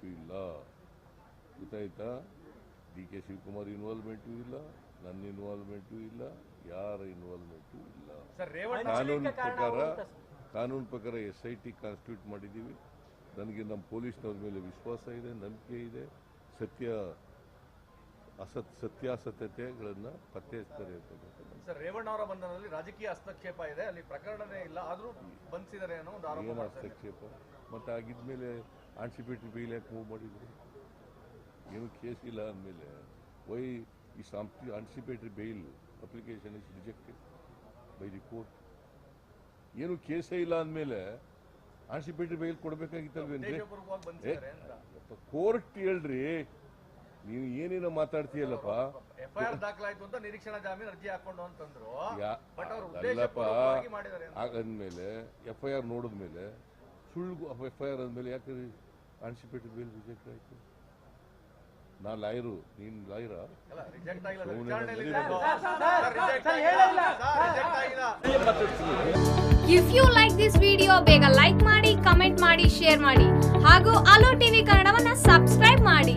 Involvement ಇಲ್ಲ. ಗೊತ್ತಾಯ್ತಾ? D K Shivakumar involvement ಇಲ್ಲ ನನ್ನ ಇನ್ವಾಲ್ವ್ಮೆಂಟು ಇಲ್ಲ ಯಾರ ಇನ್ವಾಲ್ವ್ಮೆಂಟು ಇಲ್ಲ. ಕಾನೂನು ಪ್ರಕಾರ ಕಾನೂನು ಪ್ರಕಾರ ಎಸ್ ಐ ಟಿ ಕಾನ್ಸ್ಟಿಟ್ಯೂಟ್ ಮಾಡಿದ್ದೀವಿ. ನನಗೆ ನಮ್ಮ ಪೊಲೀಸ್ನವ್ರ ಮೇಲೆ ವಿಶ್ವಾಸ ಇದೆ ನಂಬಿಕೆ ಇದೆ. ಸತ್ಯ ಅಸತ್ ಸತ್ಯಾಸತ್ಯತೆಗಳನ್ನು ಪತ್ತೆ ಹಚ್ತಾರೆ ಸರ್ ರೇವಣ್ಣ ಅವರ ಬಂಧನದಲ್ಲಿ ರಾಜಕೀಯ ಹಸ್ತಕ್ಷೇಪ ಇದೆ ಅಲ್ಲಿ ಪ್ರಕರಣವೇ ಇಲ್ಲ ಆದರೂ ಬಂಧಿಸಿದ್ದಾರೆ ಏನೋ ಒಂದು ಆರೋಪ ಏನು ಮಾಡ್ತಾರೆ ಹಸ್ತಕ್ಷೇಪ? ಮತ್ತು ಆಗಿದ್ಮೇಲೆ ಆನ್ಸಿಪೇಟ್ರಿ ಬೇಲ್ ಯಾಕೆ ಮೂವ್ ಮಾಡಿದ್ರು. ಏನು ಕೇಸ್ ಇಲ್ಲ ಅಂದಮೇಲೆ ವೈ ಈ ಸಾಂಪ್ತಿ anticipatory bail application is rejected by the court. ಏನು ಕೇಸೇ ಇಲ್ಲ ಅಂದಮೇಲೆ ಆನ್ಸಿಪೇಟ್ರಿ ಬೇಲ್ ಕೊಡಬೇಕಾಗಿತ್ತಲ್ವೇನ್ರಿ? ಉದ್ದೇಶಪೂರ್ವಕವಾಗಿ ಬಂಧಿಸಿದ್ದಾರೆ ಅಂತ. ಕೋರ್ಟ್ ಹೇಳ್ರಿ ನೀವು ಏನೇನೋ ಮಾತಾಡ್ತೀಯಲ್ಲಪ್ಪ? ಎಫ್ಐಆರ್ ದಾಖಲಾಯ್ತು ಅಂತ ನಿರೀಕ್ಷಣಾ ಜಾಮೀನು ಅರ್ಜಿ ಹಾಕೊಂಡು ಅಂತಂದ್ರು. ಬಟ್ ಅವರು ಅಲ್ಲಪ್ಪ ಉದ್ದೇಶಪೂರ್ವಕವಾಗಿ ಮಾಡಿದ್ದಾರೆ ಅಂತ. ಆಗಂದ್ಮೇಲೆ ಎಫ್ ಐ ಆರ್ ನೋಡಿದ್ಮೇಲೆ ಸುಳ್ಳು ಎಫ್ ಐ ಆರ್ ಅಂದಮೇಲೆ ಯಾಕೆ ಆನ್ಸಿಪೇಟೆಡ್ ಬೇಲ್ ರಿಜೆಕ್ಟ್ ಆಯ್ತು. ನಾ ಲಾಯರು ನೀನ್ ಲಾಯರಾ? ಅಲ್ಲ ರಿಜೆಕ್ಟ್ ಆಗಿಲ್ಲ ವಿಚಾರಣೆಯಲ್ಲಿ. ರಿಜೆಕ್ಟ್ ಆಗಿಲ್ಲ ರಿಜೆಕ್ಟ್ ಆಗಿಲ್ಲ. If you like this video ಬೇಗ ಲೈಕ್ ಮಾಡಿ ಕಮೆಂಟ್ ಮಾಡಿ ಶೇರ್ ಮಾಡಿ. ಹಾಗೂ ಅಲೋ ಟಿವಿ ಕನ್ನಡವನ್ನ ಸಬ್ಸ್ಕ್ರೈಬ್ ಮಾಡಿ.